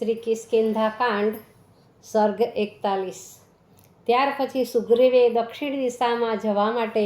શ્રી કિષ્કિંધા કાંડ, સર્ગ એકતાલીસ. ત્યાર પછી સુગ્રીવે દક્ષિણ દિશામાં જવા માટે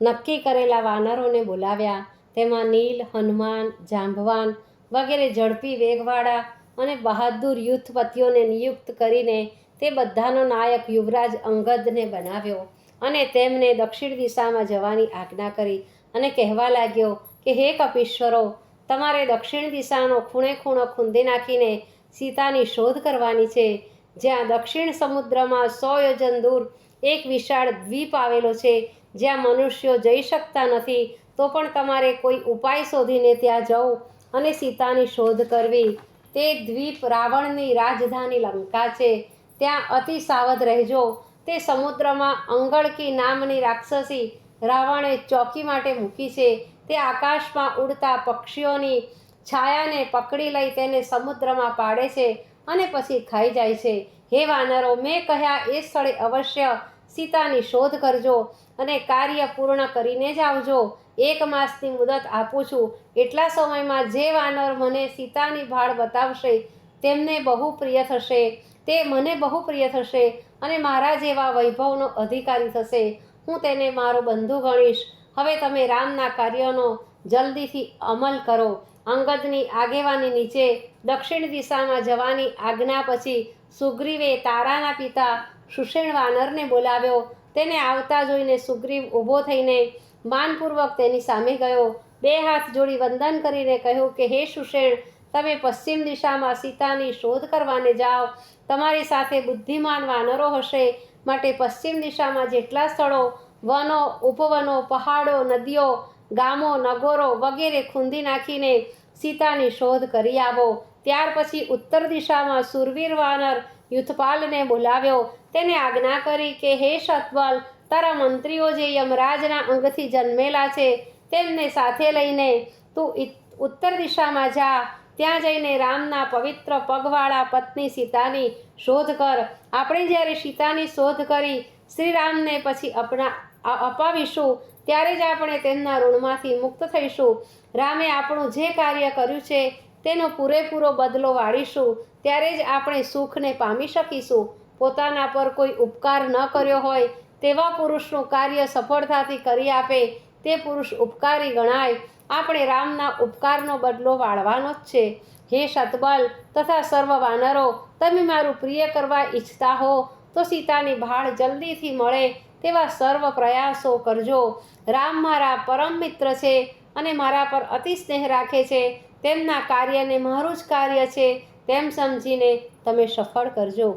નક્કી કરેલા વાનરોને બોલાવ્યા. તેમાં નીલ, હનુમાન, જાંભવાન વગેરે ઝડપી વેગવાળા અને બહાદુર યુથપતિઓને નિયુક્ત કરીને તે બધાનો નાયક યુવરાજ અંગદને બનાવ્યો અને તેમને દક્ષિણ દિશામાં જવાની આજ્ઞા કરી અને કહેવા લાગ્યો કે, હે કપીશ્વરો, તમારે દક્ષિણ દિશાનો ખૂણે ખૂણો ખૂંદી નાખીને સીતાની શોધ કરવાની છે. જ્યાં દક્ષિણ સમુદ્રમાં સો યોજન દૂર એક વિશાળ દ્વીપ આવેલો છે. જ્યાં મનુષ્યો જઈ શકતા નથી, તો પણ તમારે કોઈ ઉપાય શોધીને ત્યાં જવું અને સીતાની શોધ કરવી. તે દ્વીપ રાવણની રાજધાની લંકા છે. ત્યાં અતિ સાવધ રહેજો. તે સમુદ્રમાં અંગળકી નામની રાક્ષસી રાવણે ચોકી માટે મૂકી છે. તે આકાશમાં ઉડતા પક્ષીઓની છાયાને પકડી લઈ તેને સમુદ્રમાં પાડે છે અને પછી ખાઈ જાય છે. હે વાનરો, મેં કહ્યા એ સ્થળે અવશ્ય સીતાની શોધ કરજો અને કાર્ય પૂર્ણ કરીને જ આવજો. એક માસની મુદત આપું છું. એટલા સમયમાં જે વાનર મને સીતાની ભાળ બતાવશે, તેમને બહુ પ્રિય થશે. તે મને બહુ પ્રિય થશે અને મારા જેવા વૈભવનો અધિકારી થશે. હું તેને મારો બંધુ ગણીશ. હવે તમે રામના કાર્યનો જલ્દીથી અમલ કરો. અંગદની આગેવાની નીચે દક્ષિણ દિશામાં જવાની આજ્ઞા પછી સુગ્રીવે તારાના પિતા સુષેણ વાનરને બોલાવ્યો. તેને આવતા જોઈને સુગ્રીવ ઊભો થઈને માનપૂર્વક તેની સામે ગયો. બે હાથ જોડી વંદન કરીને કહ્યું કે, હે સુષેણ, તમે પશ્ચિમ દિશામાં સીતાની શોધ કરવાને જાઓ. તમારી સાથે બુદ્ધિમાન વાનરો હશે. માટે પશ્ચિમ દિશામાં જેટલા સ્થળો, વનો, ઉપવનો, પહાડો, નદીઓ ગામો, નગરો વગેરે ખૂંદી નાખીને સીતાની શોધ કરી આવો. ત્યાર પછી ઉત્તર દિશામાં સુરવીર વાનર યુથપાલને બોલાવ્યો. તેને આજ્ઞા કરી કે, હે સતબલ તારા મંત્રીઓ જે યમરાજના અંગથી જન્મેલા છે, તેમને સાથે લઈને તું ઉત્તર દિશામાં જા. ત્યાં જઈને રામના પવિત્ર પગવાળા પત્ની સીતાની શોધ કર. આપણે જ્યારે સીતાની શોધ કરી, શ્રીરામને પછી અપના અપાવીશું, ત્યારે જ આપણે તેમના ઋણમાંથી મુક્ત થઈશું. રામે આપણું જે કાર્ય કર્યું છે, તેનો પૂરેપૂરો બદલો વાળીશું, ત્યારે જ આપણે સુખને પામી શકીશું. પોતાના પર કોઈ ઉપકાર ન કર્યો હોય, તેવા પુરુષનું કાર્ય સફળતાથી કરી આપે, તે પુરુષ ઉપકારી ગણાય. આપણે રામના ઉપકારનો બદલો વાળવાનો જ છે. હે સતબલ તથા સર્વ વાનરો, તમે મારું પ્રિય કરવા ઈચ્છતા હો, તો સીતાની ભાળ જલ્દીથી મળે તેવા સર્વ પ્રયાસો કરજો. રામ મારા પરમ મિત્ર છે અને મારા પર અતિ સ્નેહ રાખે છે. તેમના કાર્યને મારું જ કાર્ય છે. તેમ સમજીને તમે સફળ કરજો.